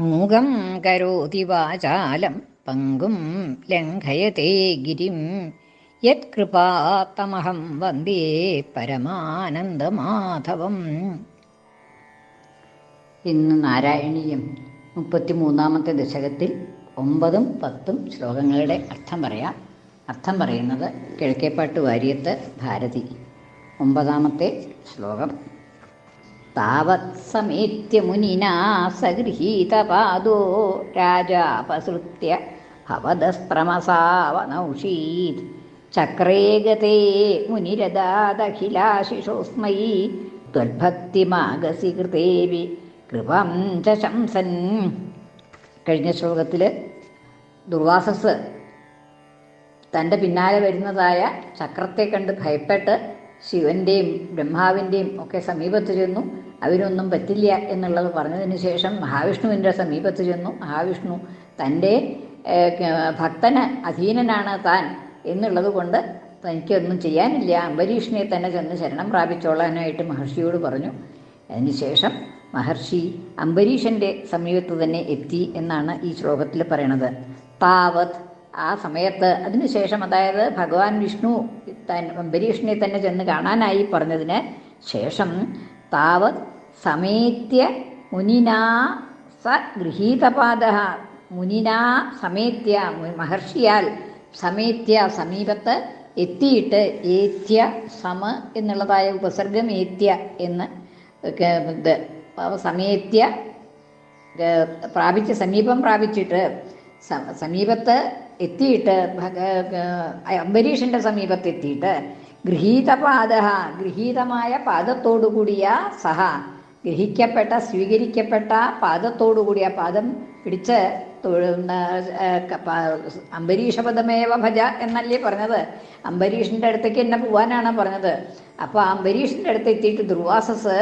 മൂകം കരോതി വാചാലം പങ്കും ലംഘയത്തെ ഗിരിം. യത്കൃപാത്തമഹം വന്ദേ പരമാനന്ദമാധവം. ഇന്ന് നാരായണീയം മുപ്പത്തിമൂന്നാമത്തെ ദശകത്തിൽ ഒമ്പതും പത്തും ശ്ലോകങ്ങളുടെ അർത്ഥം പറയാം. അർത്ഥം പറയുന്നത് കിഴക്കേപ്പാട്ട് വാര്യത്ത് ഭാരതി. ഒമ്പതാമത്തെ ശ്ലോകം. മുനിനാ സഗൃഹീതപാദോ രാജാപസൃത്യ ഭവദസ്ത്രമസാവനൗഷീത്. ചക്രേ ഗതേ മുനിരദാദഖിലാശിഷോസ്മൈ. ത്വൽഭക്തിമാഗസി കൃതേവി കൃപം ച ശംസൻ കഴിഞ്ഞ ശ്ലോകത്തിൽ ദുർവാസസ് തന്റെ പിന്നാലെ വരുന്നതായ ചക്രത്തെ കണ്ട് ഭയപ്പെട്ട് ശിവന്റെയും ബ്രഹ്മാവിന്റെയും ഒക്കെ സമീപത്ത് ചെന്നു അവരൊന്നും പറ്റില്ല എന്നുള്ളത് പറഞ്ഞതിന് ശേഷം മഹാവിഷ്ണുവിന്റെ സമീപത്ത് ചെന്നു. മഹാവിഷ്ണു തന്റെ ഭക്തന് അധീനനാണ് താൻ എന്നുള്ളത് കൊണ്ട് തനിക്കൊന്നും ചെയ്യാനില്ല. അംബരീഷിനെ തന്നെ ചെന്ന് ശരണം പ്രാപിച്ചോളാനായിട്ട് മഹർഷിയോട് പറഞ്ഞു. അതിനുശേഷം മഹർഷി അംബരീഷന്റെ സമീപത്ത് തന്നെ എത്തി എന്നാണ് ഈ ശ്ലോകത്തിൽ പറയണത്. താവത് ആ സമയത്ത് അതിനുശേഷം അതായത് ഭഗവാൻ വിഷ്ണു തൻ അംബരീഷിനെ തന്നെ ചെന്ന് കാണാനായി പറഞ്ഞതിന് ശേഷം താവത് സമേത്യ മുനിനാ സ ഗൃഹീതപാദ മുനിനാ സമേത്യ മഹർഷിയാൽ സമേത്യ സമീപത്ത് എത്തിയിട്ട് ഏത്യ സമ എന്നുള്ളതായ ഉപസർഗം ഏത്യ എന്ന് സമേത്യ പ്രാപിച്ച് സമീപം പ്രാപിച്ചിട്ട് സമീപത്ത് എത്തിയിട്ട് അംബരീഷിന്റെ സമീപത്ത് എത്തിയിട്ട് ഗൃഹീതപാദ ഗൃഹീതമായ പാദത്തോടുകൂടിയ സഹ. ഗ്രഹിക്കപ്പെട്ട സ്വീകരിക്കപ്പെട്ട പാദത്തോടുകൂടിയ പാദം പിടിച്ച് അംബരീഷ അംബരീഷപദമേവ ഭജ എന്നല്ലേ പറഞ്ഞത്. അംബരീഷിന്റെ അടുത്തേക്ക് എന്നെ പോവാനാണ് പറഞ്ഞത്. അപ്പോൾ അംബരീഷിന്റെ അടുത്ത് എത്തിയിട്ട് ദുർവാസസ്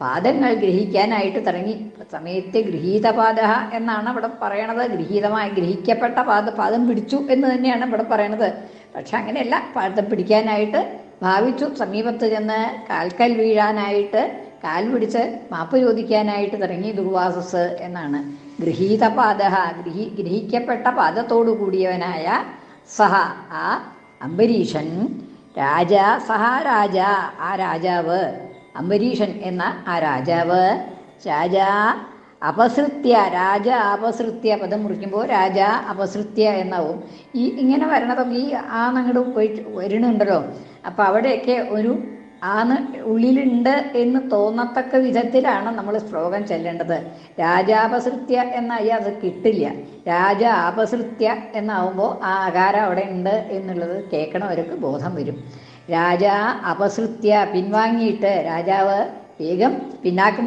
പാദങ്ങൾ ഗ്രഹിക്കാനായിട്ട് തുടങ്ങി. സമയത്ത് ഗൃഹീതപാദ എന്നാണ് ഇവിടെ പറയണത്. ഗൃഹീതമായി ഗ്രഹിക്കപ്പെട്ട പാദ പാദം പിടിച്ചു എന്ന് തന്നെയാണ് ഇവിടെ പറയണത്. പക്ഷെ അങ്ങനെയല്ല പാദം പിടിക്കാനായിട്ട് ഭാവിച്ചു സമീപത്ത് ചെന്ന് കാൽക്കൽ വീഴാനായിട്ട് കാൽ പിടിച്ച് മാപ്പ് ചോദിക്കാനായിട്ട് തുടങ്ങി ദുർവാസസ് എന്നാണ്. ഗൃഹീത പാദ ഗ്രഹി ഗ്രഹിക്കപ്പെട്ട പാദത്തോടു കൂടിയവനായ സഹ ആ അംബരീഷൻ രാജ സഹ രാജ ആ രാജാവ് അംബരീഷൻ എന്ന ആ രാജാവ് രാജ അപസൃത്യ രാജ അപസൃത്യ പദം മുറിക്കുമ്പോൾ രാജ അപസൃത്യ എന്നാവും ഈ ഇങ്ങനെ വരണതൊക്കെ ഈ ആ അങ്ങോട്ട് പോയിട്ട് വരുന്നുണ്ടല്ലോ അപ്പോൾ അവിടെയൊക്കെ ഒരു ആന്ന് ഉള്ളിലുണ്ട് എന്ന് തോന്നത്തക്ക വിധത്തിലാണ് നമ്മൾ ശ്ലോകം ചെല്ലേണ്ടത്. രാജാപസൃത്യ എന്നായി അത് കിട്ടില്ല. രാജ ആപസൃത്യ എന്നാവുമ്പോൾ ആ ആകാരം അവിടെ ഉണ്ട് എന്നുള്ളത് കേൾക്കണവർക്ക് ബോധം വരും. രാജ അപസൃത്യ പിൻവാങ്ങിയിട്ട് രാജാവ് വേഗം പിന്നാക്കം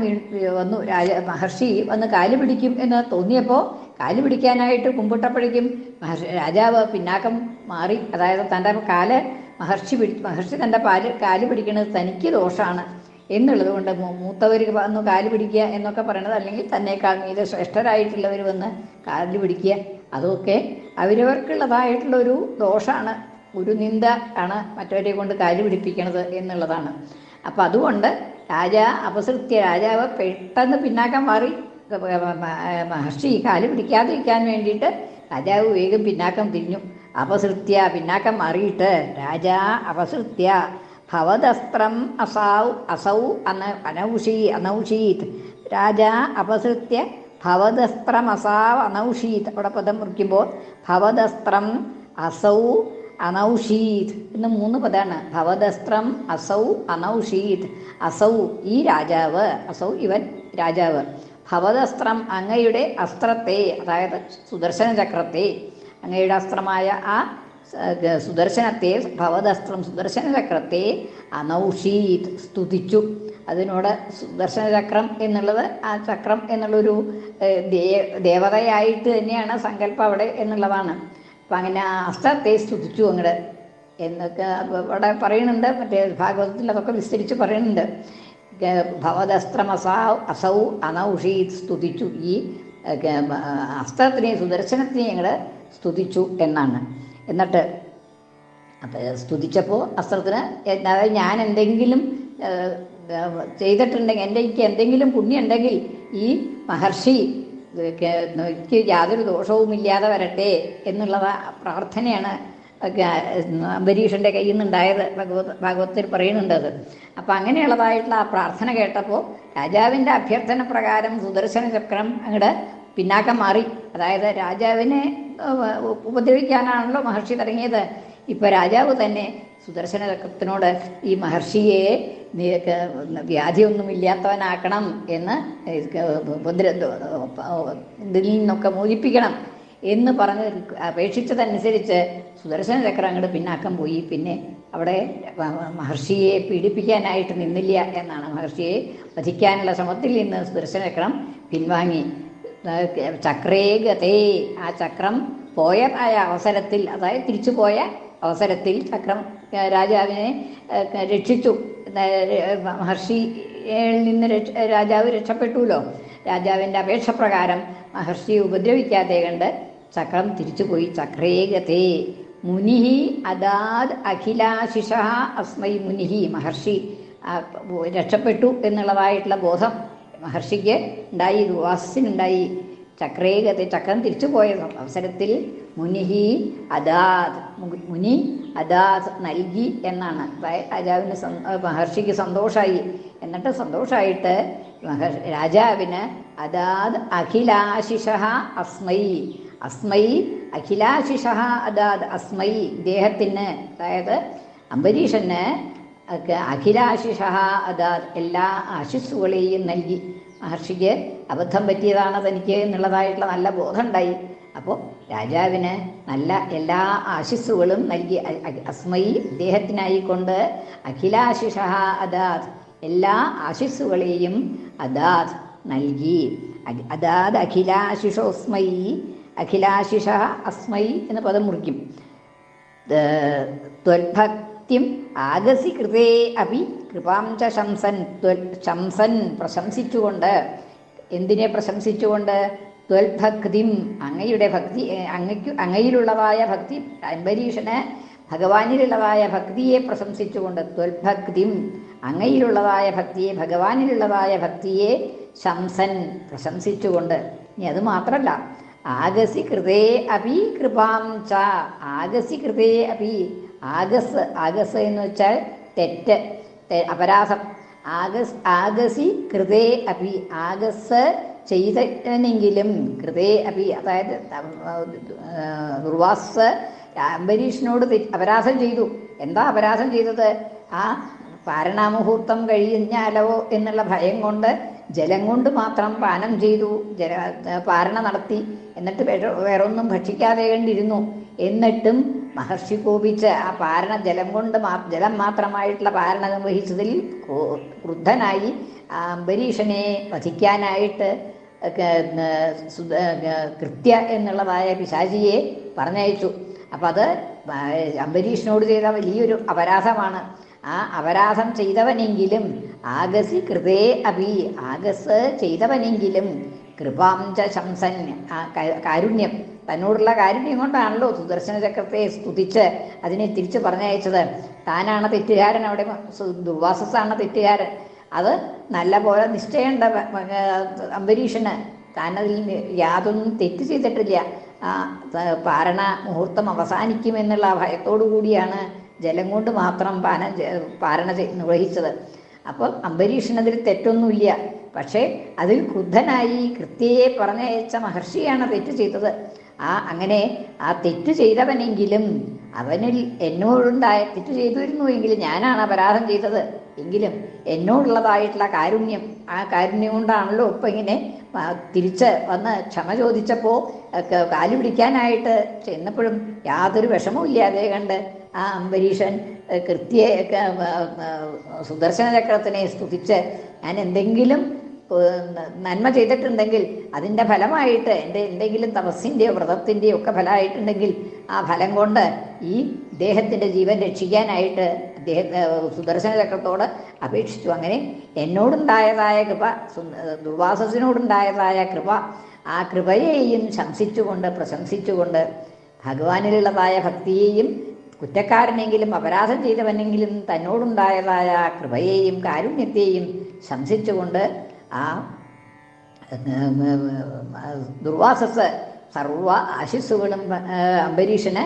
വന്നു. രാജ മഹർഷി വന്ന് കാൽ പിടിക്കും എന്ന് തോന്നിയപ്പോൾ കാൽ പിടിക്കാനായിട്ട് കുമ്പിട്ടപ്പോഴേക്കും മഹർഷി രാജാവ് പിന്നാക്കം മാറി. അതായത് തന്റെ കാൽ മഹർഷി പിടി മഹർഷി തന്റെ പാൽ കാൽ പിടിക്കുന്നത് തനിക്ക് ദോഷമാണ് എന്നുള്ളത് കൊണ്ട് മൂത്തവർ വന്ന് കാൽ പിടിക്കുക എന്നൊക്കെ പറയണത് അല്ലെങ്കിൽ തന്നേക്കാൾ മീതെ ശ്രേഷ്ഠരായിട്ടുള്ളവർ വന്ന് കാൽ പിടിക്കുക അതൊക്കെ അവരവർക്കുള്ളതായിട്ടുള്ള ഒരു ദോഷമാണ് ഒരു നിന്ദ ആണ് മറ്റവരെ കൊണ്ട് കാൽ പിടിപ്പിക്കണത് എന്നുള്ളതാണ്. അപ്പം അതുകൊണ്ട് രാജ അപസൃത്യ രാജാവ് പെട്ടെന്ന് പിന്നാക്കം മാറി മഹർഷി കാൽ പിടിക്കാതിരിക്കാൻ വേണ്ടിയിട്ട് രാജാവ് വേഗം പിന്നാക്കം തിരിഞ്ഞു. അപസൃത്യ പിന്നാക്കം മാറിയിട്ട് രാജാ അപസൃത്യ ഭവദസ്ത്രം അസൗ അസൗ അന അനൗഷീ അനൗഷീത്. രാജാ അപസൃത്യ ഭവദസ്ത്രം അസാവ് അനൗഷീത്. അവിടെ പദം മുറിക്കുമ്പോൾ ഭവദസ്ത്രം അസൗ അനൗഷീത്. എന്ന് മൂന്ന് പദമാണ് ഭവദസ്ത്രം അസൗ അനൗഷീത്. അസൗ ഈ രാജാവ് അസൗ ഇവൻ രാജാവ്. ഭവദസ്ത്രം അങ്ങയുടെ അസ്ത്രത്തെ അതായത് സുദർശന ചക്രത്തെ അങ്ങയുടെ അസ്ത്രമായ ആ സുദർശനത്തെ ഭവദസ്ത്രം സുദർശന ചക്രത്തെ അനൗഷീത് സ്തുതിച്ചു. അതിനോട് സുദർശന ചക്രം എന്നുള്ളത് ആ ചക്രം എന്നുള്ളൊരു ദേവതയായിട്ട് തന്നെയാണ് സങ്കല്പം അവിടെ എന്നുള്ളതാണ്. അപ്പം അങ്ങനെ ആ അസ്ത്രത്തെ സ്തുതിച്ചു അങ്ങോട്ട് എന്നൊക്കെ അവിടെ പറയുന്നുണ്ട് മറ്റേ ഭാഗവതത്തിൽ അതൊക്കെ വിസ്തരിച്ച് പറയുന്നുണ്ട്. ഭവദസ്ത്രമസാ അസൗ അനൗഷീത് സ്തുതിച്ചു. ഈ അസ്ത്രത്തിനെ സുദർശനത്തിനെയും ഞങ്ങൾ സ്തുതിച്ചു എന്നാണ്. എന്നിട്ട് അപ്പോൾ സ്തുതിച്ചപ്പോൾ അസ്ത്രത്തിന് അതായത് ഞാൻ എന്തെങ്കിലും ചെയ്തിട്ടുണ്ടെങ്കിൽ എന്റെ എനിക്ക് എന്തെങ്കിലും പുണ്യം ഉണ്ടെങ്കിൽ ഈ മഹർഷി എനിക്ക് യാതൊരു ദോഷവുമില്ലാതെ വരട്ടെ എന്നുള്ളത് പ്രാർത്ഥനയാണ് അംബരീഷന്റെ കയ്യിൽ നിന്നുണ്ടായത് ഭഗവത് ഭാഗവത്തിൽ പറയുന്നുണ്ട് അത് അപ്പം അങ്ങനെയുള്ളതായിട്ടുള്ള ആ പ്രാർത്ഥന കേട്ടപ്പോൾ രാജാവിന്റെ അഭ്യർത്ഥന പ്രകാരം സുദർശന ചക്രം അങ്ങോട്ട് പിന്നാക്കം മാറി. അതായത് രാജാവിനെ ഉപദ്രവിക്കാനാണല്ലോ മഹർഷി തുടങ്ങിയത്. ഇപ്പോൾ രാജാവ് തന്നെ സുദർശന ചക്രത്തിനോട് ഈ മഹർഷിയെ വ്യാധിയൊന്നും ക- വ്യാധിയൊന്നുമില്ലാത്തവനാക്കണം എന്ന് ഇതിൽ നിന്നൊക്കെ മോചിപ്പിക്കണം. എന്ന് പറഞ്ഞ് അപേക്ഷിച്ചതനുസരിച്ച് സുദർശന ചക്രം അങ്ങോട്ട് പിന്നാക്കം പോയി. പിന്നെ അവിടെ മഹർഷിയെ പീഡിപ്പിക്കാനായിട്ട് നിന്നില്ല എന്നാണ്. മഹർഷിയെ വധിക്കാനുള്ള ശ്രമത്തിൽ നിന്ന് സുദർശന ചക്രം പിൻവാങ്ങി ചക്രേ ഗതേ ആ ചക്രം പോയതായ അവസരത്തിൽ അതായത് തിരിച്ചു പോയ അവസരത്തിൽ ചക്രം രാജാവിനെ രക്ഷിച്ചു. മഹർഷിയിൽ നിന്ന് രാജാവ് രക്ഷപ്പെട്ടുല്ലോ. രാജാവിന്റെ അപേക്ഷ പ്രകാരം മഹർഷിയെ ഉപദ്രവിക്കാതെ കണ്ട് ചക്രം തിരിച്ചുപോയി ചക്രേ ഗതേ മുനിഹി അദാദ് അഖിലാശിഷ അസ്മൈ മുനിഹി. മഹർഷി രക്ഷപ്പെട്ടു എന്നുള്ളതായിട്ടുള്ള ബോധം മഹർഷിക്ക് ഉണ്ടായി. ദുവാസിനുണ്ടായി ചക്രേകത്തെ ചക്രം തിരിച്ചു പോയ അവസരത്തിൽ മുനിഹി അദാദ് മുനി അദാദ് നൽകി എന്നാണ്. രാജാവിന് മഹർഷിക്ക് സന്തോഷമായി എന്നിട്ട് സന്തോഷമായിട്ട് മഹർ രാജാവിന് അദാത് അഖിലാശിഷ അസ്മൈ അസ്മൈ അഖിലാശിഷ അതാത് അസ്മൈ ഇദ്ദേഹത്തിന് അതായത് അംബരീഷന് അഖിലാശിഷ അതാത് എല്ലാ ആശിസ്സുകളെയും നൽകി. മഹർഷിക്ക് അബദ്ധം പറ്റിയതാണ് തനിക്ക് എന്നുള്ളതായിട്ടുള്ള നല്ല ബോധമുണ്ടായി. അപ്പോൾ രാജാവിന് നല്ല എല്ലാ ആശിസ്സുകളും നൽകി. അസ്മൈ ഇദ്ദേഹത്തിനായിക്കൊണ്ട് അഖിലാശിഷ അദാത് എല്ലാ ആശിസ്സുകളെയും അദാത് നൽകി. അതാത് അഖിലാശിഷോസ്മൈ അഖിലാശിഷ അസ്മൈ എന്ന പദം മുറിക്കും. ത്വൽഭക്തിം ആഗസി കൃതേ അപി കൃപാം ച ശംസൻ ത്വൽ ശംസൻ പ്രശംസിച്ചുകൊണ്ട് എന്തിനെ പ്രശംസിച്ചുകൊണ്ട്? ത്വൽഭക്തിം അങ്ങയുടെ ഭക്തി അങ്ങയ്ക്ക് അങ്ങയിലുള്ളതായ ഭക്തി അംബരീഷന് ഭഗവാനിലുള്ളതായ ഭക്തിയെ പ്രശംസിച്ചുകൊണ്ട് ത്വൽഭക്തിം അങ്ങയിലുള്ളതായ ഭക്തിയെ ഭഗവാനിലുള്ളതായ ഭക്തിയെ ശംസൻ പ്രശംസിച്ചുകൊണ്ട്. ഇനി അത് മാത്രമല്ല ആഗസി കൃതേ അപി കൃപാം ച. ആഗസി കൃതേ അപി. ആഗസ് ആഗസ് എന്ന് വെച്ചാൽ തെറ്റ് അപരാധം. ആഗസ് ആഗസി കൃതേ അപി. ആഗസ് ചെയ്തെങ്കിലും കൃതേ അപി അതായത് ദുർവാസ് അംബരീഷിനോട് അപരാധം ചെയ്തു. എന്താ അപരാധം ചെയ്തത്? ആ പാരണാമുഹൂർത്തം കഴിഞ്ഞാലോ എന്നുള്ള ഭയം കൊണ്ട് ജലം കൊണ്ട് മാത്രം പാനം ചെയ്തു ജല പാരണ നടത്തി എന്നിട്ട് വേറെ വേറൊന്നും ഭക്ഷിക്കാതെ കണ്ടിരുന്നു എന്നിട്ടും മഹർഷി കോപിച്ച് ആ പാരണ ജലം കൊണ്ട് മാ ജലം മാത്രമായിട്ടുള്ള പാരണ നിർവഹിച്ചതിൽ ക്രൂ- ക്രുദ്ധനായി അംബരീഷനെ വധിക്കാനായിട്ട് കൃത്യ എന്നുള്ളതായ പിശാചിയെ പറഞ്ഞയച്ചു. അപ്പം അത് അംബരീഷിനോട് ചെയ്ത വലിയൊരു അപരാധമാണ്. ആ അപരാധം ചെയ്തവനെങ്കിലും ആഗസി കൃതേ അഭി ആഗസ് ചെയ്തവനെങ്കിലും കൃപാംച ശംസൻ. ആ കാരുണ്യം തന്നോടുള്ള കാരുണ്യം കൊണ്ടാണല്ലോ സുദർശന ചക്രത്തെ സ്തുതിച്ച് അതിനെ തിരിച്ചു പറഞ്ഞയച്ചത്. താനാണ് തെറ്റുകാരൻ അവിടെ ദുർവാസസാണ് തെറ്റുകാരൻ. അത് നല്ല പോലെ ഭ- അംബരീഷന്. താനതിൽ യാതൊന്നും തെറ്റ് ചെയ്തിട്ടില്ല. ആ പാരണ മുഹൂർത്തം അവസാനിക്കുമെന്നുള്ള ഭയത്തോടു കൂടിയാണ് ജലം കൊണ്ട് മാത്രം പാനം പാരണ നിർവഹിച്ചത്. അപ്പം അംബരീഷനതിൽ തെറ്റൊന്നുമില്ല. പക്ഷേ അതിൽ ക്രുദ്ധനായി കൃത്യയെ പറഞ്ഞയച്ച മഹർഷിയാണ് തെറ്റ് ചെയ്തത്. ആ അങ്ങനെ ആ തെറ്റ് ചെയ്തവനെങ്കിലും അവനിൽ എന്നോടുണ്ടായ തെറ്റ് ചെയ്തിരുന്നു എങ്കിൽ ഞാനാണ് അപരാധം ചെയ്തത്. എങ്കിലും എന്നോടുള്ളതായിട്ടുള്ള കാരുണ്യം ആ കാരുണ്യം കൊണ്ടാണല്ലോ ഇപ്പം ഇങ്ങനെ തിരിച്ച് വന്ന് ക്ഷമ ചോദിച്ചപ്പോൾ കാൽ പിടിക്കാനായിട്ട് ചെന്നപ്പോഴും യാതൊരു വിഷമവും ഇല്ലാതെ കണ്ട് ആ അംബരീഷൻ ആ, സുദർശന ചക്രത്തിനെ സ്തുതിച്ച് ഞാൻ എന്തെങ്കിലും നന്മ ചെയ്തിട്ടുണ്ടെങ്കിൽ അതിന്റെ ഫലമായിട്ട് എന്റെ എന്തെങ്കിലും തപസ്സിന്റെയോ വ്രതത്തിന്റെയോ ഒക്കെ ഫലമായിട്ടുണ്ടെങ്കിൽ ആ ഫലം കൊണ്ട് ഈ ഇദ്ദേഹത്തിന്റെ ജീവൻ രക്ഷിക്കാനായിട്ട് അദ്ദേഹം സുദർശന ചക്രത്തോട് അപേക്ഷിച്ചു. അങ്ങനെ എന്നോടുണ്ടായതായ കൃപ ദുർവാസസിനോടുണ്ടായതായ കൃപ ആ കൃപയെയും ശംസിച്ചുകൊണ്ട് പ്രശംസിച്ചുകൊണ്ട് ഭഗവാനിലുള്ളതായ ഭക്തിയെയും കുറ്റക്കാരനെങ്കിലും അപരാധം ചെയ്തവനെങ്കിലും തന്നോടുണ്ടായതായ കൃപയെയും കാരുണ്യത്തെയും ശംസിച്ചുകൊണ്ട് ആ ദുർവാസസ് സർവ ആശിസ്സുകളും അംബരീഷന്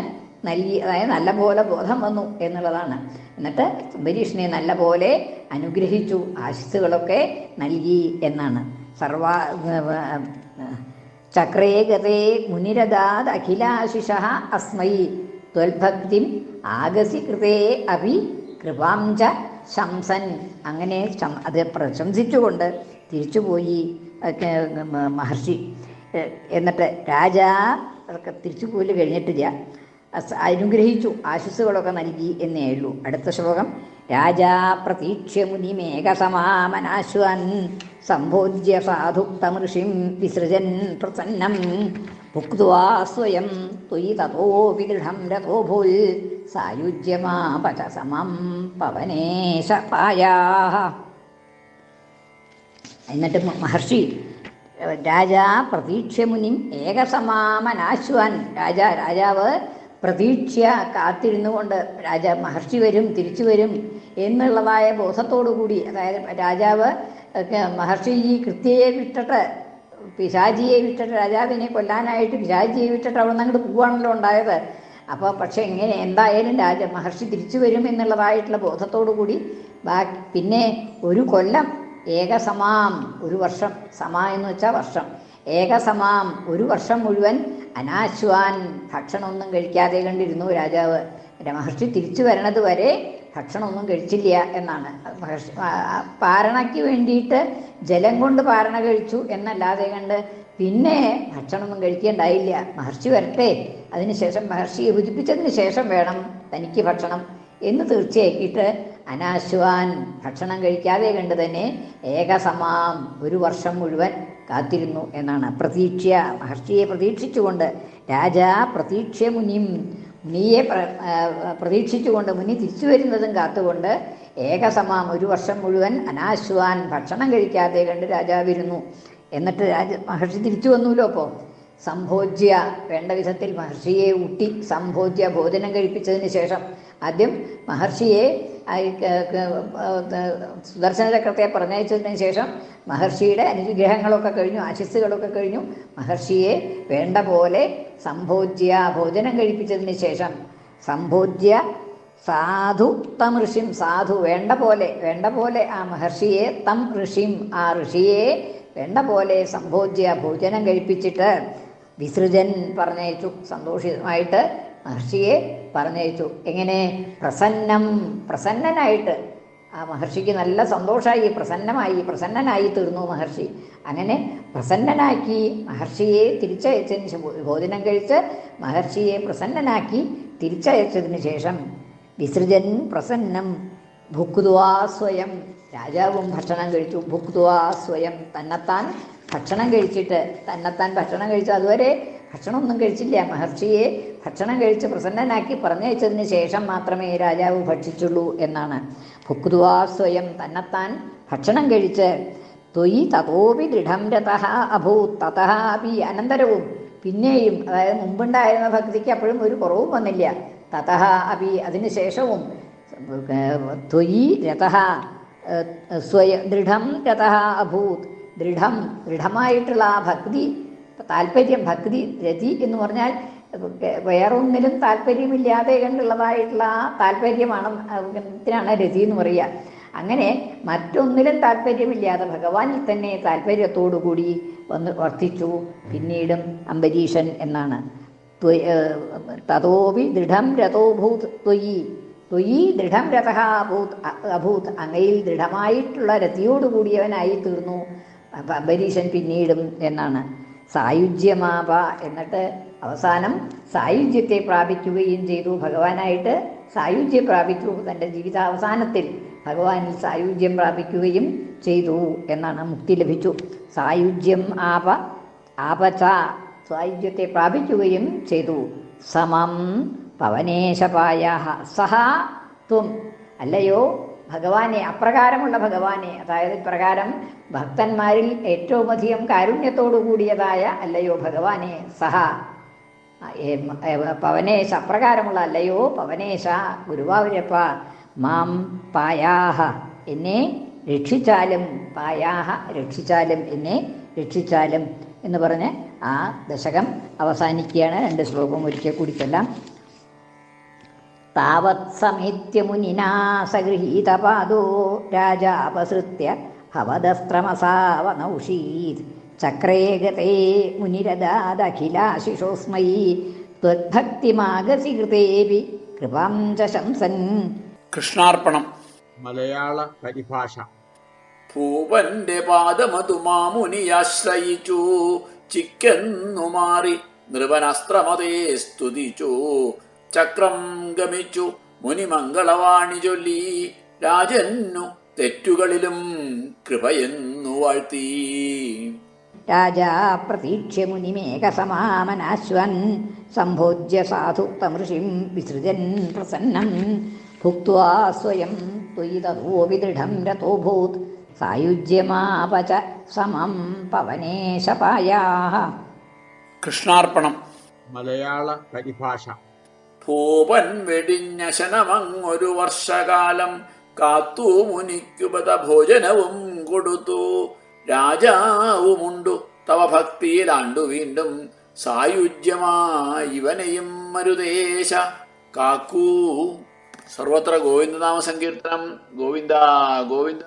നൽകി അതായത് നല്ലപോലെ ബോധം വന്നു എന്നുള്ളതാണ്. എന്നിട്ട് അംബരീഷനെ നല്ലപോലെ അനുഗ്രഹിച്ചു ആശിസ്സുകളൊക്കെ നൽകി എന്നാണ്. സർവ ചക്രേ ഗതേ മുനിരദാത് അഖിലാശിഷ അസ്മൈ. ത്വൽഭക്തിം ആഗസി കൃതേ അഭി കൃപാം ച ശംസൻ. അങ്ങനെ അത് പ്രശംസിച്ചുകൊണ്ട് തിരിച്ചുപോയി. മഹർഷി എന്നിട്ട് രാജാ തിരിച്ചു പോലും കഴിഞ്ഞിട്ടില്ല. അനുഗ്രഹിച്ചു ആശിസ്സുകളൊക്കെ നൽകി എന്നേ ഉള്ളൂ. അടുത്ത ശ്ലോകം രാജാ പ്രതീക്ഷ്യ മുനിമേഘസമാമനാശ്വൻ സംബോധ്യ സാധുക്തമൃഷിം വിസൃജൻ പ്രസന്നം. ഭുക്വാ സ്വയം ത്വയി തതോപി ദൃഢം രഥോഭൂൽ സായുജ്യമാപച സമം പവനേശ പായാ എന്നിട്ട് മഹർഷി രാജാ പ്രതീക്ഷ്യമുനിം ഏകസമാമനാശ്വാൻ. രാജ രാജാവ് പ്രതീക്ഷ കാത്തിരുന്നു കൊണ്ട് രാജ മഹർഷി വരും തിരിച്ചു വരും എന്നുള്ളതായ ബോധത്തോടു കൂടി അതായത് രാജാവ് മഹർഷിജി കൃത്യയെ വിട്ടിട്ട് പിശാചിയെ വിട്ടിട്ട് രാജാവിനെ കൊല്ലാനായിട്ട് പിശാചിയെ വിട്ടിട്ട് അവിടെ നിന്ന് അങ്ങോട്ട് പോവാണല്ലോ ഉണ്ടായത്. അപ്പോൾ പക്ഷേ എങ്ങനെ എന്തായാലും രാജ മഹർഷി തിരിച്ചു വരും എന്നുള്ളതായിട്ടുള്ള ബോധത്തോടു കൂടി ബാക്കി പിന്നെ ഒരു കൊല്ലം ഏകസമാം ഒരു വർഷം സമാ എന്ന് വെച്ചാൽ വർഷം. ഏകസമാം ഒരു വർഷം മുഴുവൻ അനാശ്വാൻ ഭക്ഷണമൊന്നും കഴിക്കാതെ കണ്ടിരുന്നു രാജാവ്. മഹർഷി തിരിച്ചു വരണത് വരെ ഭക്ഷണമൊന്നും കഴിച്ചില്ല എന്നാണ്. പാരണയ്ക്ക് വേണ്ടിയിട്ട് ജലം കൊണ്ട് പാരണ കഴിച്ചു എന്നല്ലാതെ കണ്ട് പിന്നെ ഭക്ഷണമൊന്നും കഴിക്കേണ്ടായില്ല. മഹർഷി വരട്ടെ. അതിനുശേഷം മഹർഷിയെ ഭുജിപ്പിച്ചതിന് ശേഷം വേണം തനിക്ക് ഭക്ഷണം എന്ന് തീർച്ചയാക്കിയിട്ട് അനാശ്വാൻ ഭക്ഷണം കഴിക്കാതെ കണ്ട് തന്നെ ഏകസമാം ഒരു വർഷം മുഴുവൻ കാത്തിരുന്നു എന്നാണ്. പ്രതീക്ഷ മഹർഷിയെ പ്രതീക്ഷിച്ചുകൊണ്ട് രാജാ പ്രതീക്ഷ മുനിയും പ്ര പ്രതീക്ഷിച്ചുകൊണ്ട് മുനി തിരിച്ചു വരുന്നതും കാത്തുകൊണ്ട് ഏകസമാം ഒരു വർഷം മുഴുവൻ അനാശ്വാൻ ഭക്ഷണം കഴിക്കാതെ കണ്ട് രാജാവിരുന്നു. എന്നിട്ട് രാജ മഹർഷി തിരിച്ചു വന്നുല്ലോ അപ്പോൾ സംഭോജ്യ വേണ്ട വിധത്തിൽ മഹർഷിയെ ഊട്ടി സംഭോജ്യ ഭോജനം കഴിപ്പിച്ചതിന് ശേഷം ആദ്യം മഹർഷിയെ സുദർശന ചക്രത്തെ പറഞ്ഞയച്ചതിന് ശേഷം മഹർഷിയുടെ അനുഗ്രഹങ്ങളൊക്കെ കഴിഞ്ഞു ആശിസ്സുകളൊക്കെ കഴിഞ്ഞു. മഹർഷിയെ വേണ്ട പോലെ സംഭോജ്യ ഭോജനം കഴിപ്പിച്ചതിന് ശേഷം സംഭോജ്യ സാധു തം ഋഷിം സാധു വേണ്ട പോലെ വേണ്ട പോലെ ആ മഹർഷിയെ തം ഋഷിം ആ ഋഷിയെ വേണ്ട പോലെ സംഭോജ്യ ഭോജനം കഴിപ്പിച്ചിട്ട് വിസൃജൻ പറഞ്ഞയച്ചു. സന്തോഷിതമായിട്ട് മഹർഷിയെ പറഞ്ഞയച്ചു. എങ്ങനെ? പ്രസന്നം. പ്രസന്നനായിട്ട്. ആ മഹർഷിക്ക് നല്ല സന്തോഷമായി പ്രസന്നമായി. പ്രസന്നനായി തീർന്നു മഹർഷി. അങ്ങനെ പ്രസന്നനാക്കി മഹർഷിയെ തിരിച്ചയച്ചതിന് ഭോജനം കഴിച്ച് മഹർഷിയെ പ്രസന്നനാക്കി തിരിച്ചയച്ചതിന് ശേഷം വിസൃജൻ പ്രസന്നം. ഭുക്തുവാ സ്വയം. രാജാവും ഭക്ഷണം കഴിച്ചു. ഭുക്തുവാ സ്വയം. തന്നെത്താൻ ഭക്ഷണം കഴിച്ചിട്ട് തന്നെത്താൻ ഭക്ഷണം കഴിച്ചു. അതുവരെ ഭക്ഷണമൊന്നും കഴിച്ചില്ല. മഹർഷിയെ ഭക്ഷണം കഴിച്ച് പ്രസന്നനാക്കി പറഞ്ഞയച്ചതിന് ശേഷം മാത്രമേ രാജാവ് ഭക്ഷിച്ചുള്ളൂ എന്നാണ്. ഭുക്തുവാ സ്വയം തന്നെത്താൻ ഭക്ഷണം കഴിച്ച് ത്വയി തതോപി ദൃഢം രഥ അഭൂത് തഥാപി അനന്തരവും. പിന്നെയും അതായത് മുമ്പുണ്ടായിരുന്ന ഭക്തിക്ക് അപ്പോഴും ഒരു കുറവും വന്നില്ല. തതഃ അപി അതിനുശേഷവും ത്വയി രഥ സ്വയ ദൃഢം രഥ അഭൂത് ദൃഢം ദൃഢമായിട്ടുള്ള ആ ഭക്തി താല്പര്യം ഭക്തി രതി എന്ന് പറഞ്ഞാൽ വേറൊന്നിലും താല്പര്യമില്ലാതെ കണ്ടുള്ളതായിട്ടുള്ള ആ താല്പര്യമാണ് ത്തിനാണ് രതി എന്ന് പറയുക. അങ്ങനെ മറ്റൊന്നിലും താല്പര്യമില്ലാതെ ഭഗവാനിൽ തന്നെ താല്പര്യത്തോടു കൂടി വന്ന് വർദ്ധിച്ചു പിന്നീടും അംബരീഷൻ എന്നാണ്. തഥോപി ദൃഢം രഥോഭൂത് ത്വയി ത്വയി ദൃഢം രഥ അഭൂത് അഭൂത് അങ്ങയിൽ ദൃഢമായിട്ടുള്ള രതിയോടുകൂടിയവനായി തീർന്നു. അംബരീഷൻ പിന്നീടും എന്നാണ്. സായുജ്യമാപ എന്നിട്ട് അവസാനം സായുജ്യത്തെ പ്രാപിക്കുകയും ചെയ്തു. ഭഗവാനായിട്ട് സായുജ്യം പ്രാപിച്ചു. തന്റെ ജീവിതാവസാനത്തിൽ ഭഗവാനിൽ സായുജ്യം പ്രാപിക്കുകയും ചെയ്തു എന്നാണ് മുക്തി ലഭിച്ചു. സായുജ്യം ആപ ആപച സായുജ്യത്തെ പ്രാപിക്കുകയും ചെയ്തു. സമം പവനേശപായ സഹ ത്വം. അല്ലയോ? ഭഗവാനെ അപ്രകാരമുള്ള ഭഗവാനെ. അതായത് ഇപ്രകാരം ഭക്തന്മാരിൽ ഏറ്റവും അധികം കാരുണ്യത്തോടു കൂടിയതായ അല്ലയോ ഭഗവാനെ സഹ. പവനേശ അപ്രകാരമുള്ള അല്ലയോ പവനേശ ഗുരുവായൂരപ്പ മാം പായാഹ എന്നെ രക്ഷിച്ചാലും പായാഹ രക്ഷിച്ചാലും എന്നെ രക്ഷിച്ചാലും എന്ന് പറഞ്ഞ് ആ ദശകം അവസാനിക്കുകയാണ്. രണ്ട് ശ്ലോകം ഒരിക്കൽ കൂടി ചൊല്ലാം. താവത് സമേത്യ മുനിനാ സഗൃഹീതപാദോ രാജാപസൃത്യ ഭവദസ്ത്രമസാവനൗഷീത് ചക്രേ ഗതേ മുനിരദാദഖിലാശിഷോസ്മൈ. ത്വദ്ഭക്തിമാഗസി കൃതേപി കൃപാം ച കൃഷ്ണാർപ്പണം. മലയാള പരിഭാഷ. പൂവന്റെ പാദമതു മാമുനിയാശ്രയിച്ചു. ചിക്കെന്നു മാറി നൃപനസ്ത്രമതേ സ്തുതിച്ചു. ചക്രം ഗമിച്ചു. മുനിമംഗളവാണി ചൊല്ലി. രാജന്നു തെറ്റുകളിലും കൃപയെന്നു വാഴ്ത്തി. രാജാ പ്രതീക്ഷ്യ മുനിമേകസമാമനാശ്വൻ സംഭോജ്യ സാധുക്ത തമൃഷിം വിസൃജൻ പ്രസന്നം ഭുക്വാ സ്വയം ത്വയിതോ വിദൃഢം രഥോഭൂത്. സായുജ്യമാപച സമം പവനേശപായാ കൃഷ്ണാർപ്പണം. മലയാള പരിഭാഷ. ഭൂപൻ വെടിഞ്ഞ ശനമങ്ങൊരു വർഷകാലം കാത്തു മുനിക്കുപത ഭോജനവും കൊടുത്തു. രാജാവുമുണ്ടു തവ ഭക്തിയിലാണ്ടു വീണ്ടും. സായുജ്യമായി ഇവനെയും മരുദേശ കാക്കൂ. സർവത്ര ഗോവിന്ദനാമ സങ്കീർത്തനം ഗോവിന്ദ ഗോവിന്ദ.